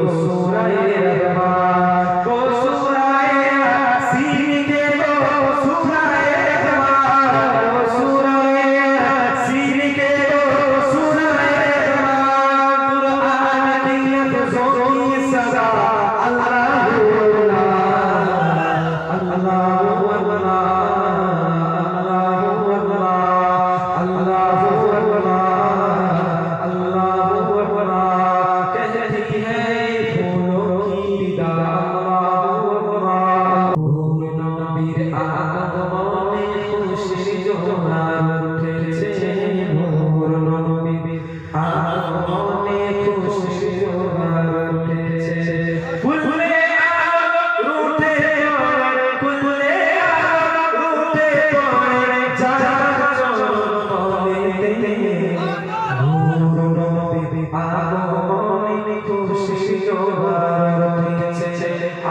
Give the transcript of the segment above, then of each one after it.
Deus.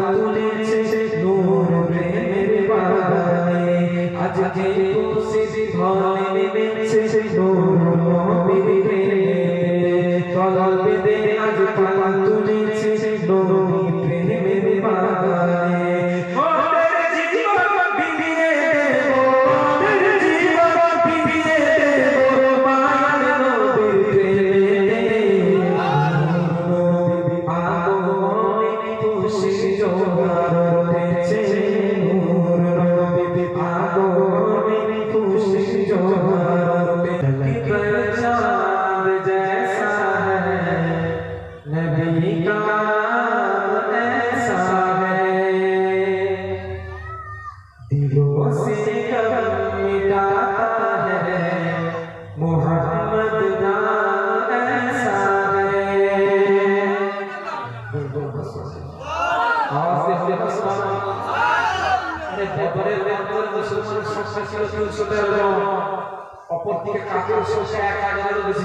alto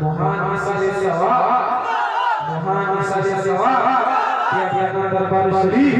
মহান মিসালে সওয়া মহান মিসালে সওয়া ইয়া বিয়ানা দরবার শরীফ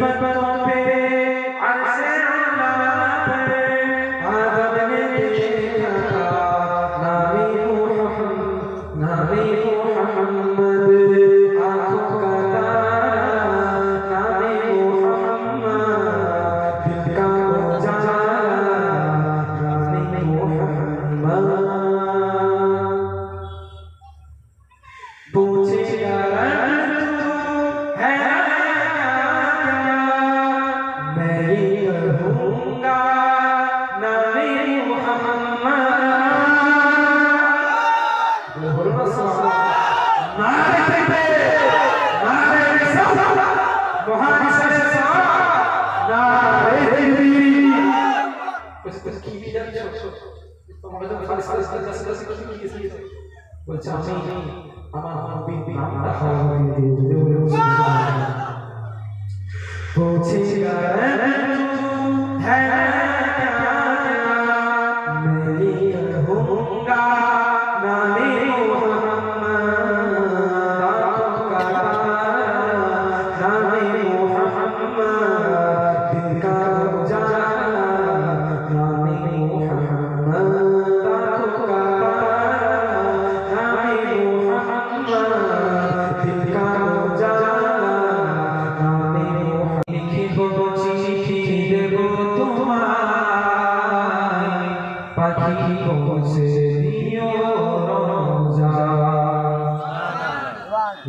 Bye. আমার নবীর নামটা পৌঁছে গেলাম হ্যাঁ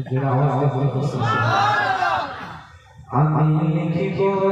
যেটা আওয়াজ দিয়ে বলতেছে আমি কি করে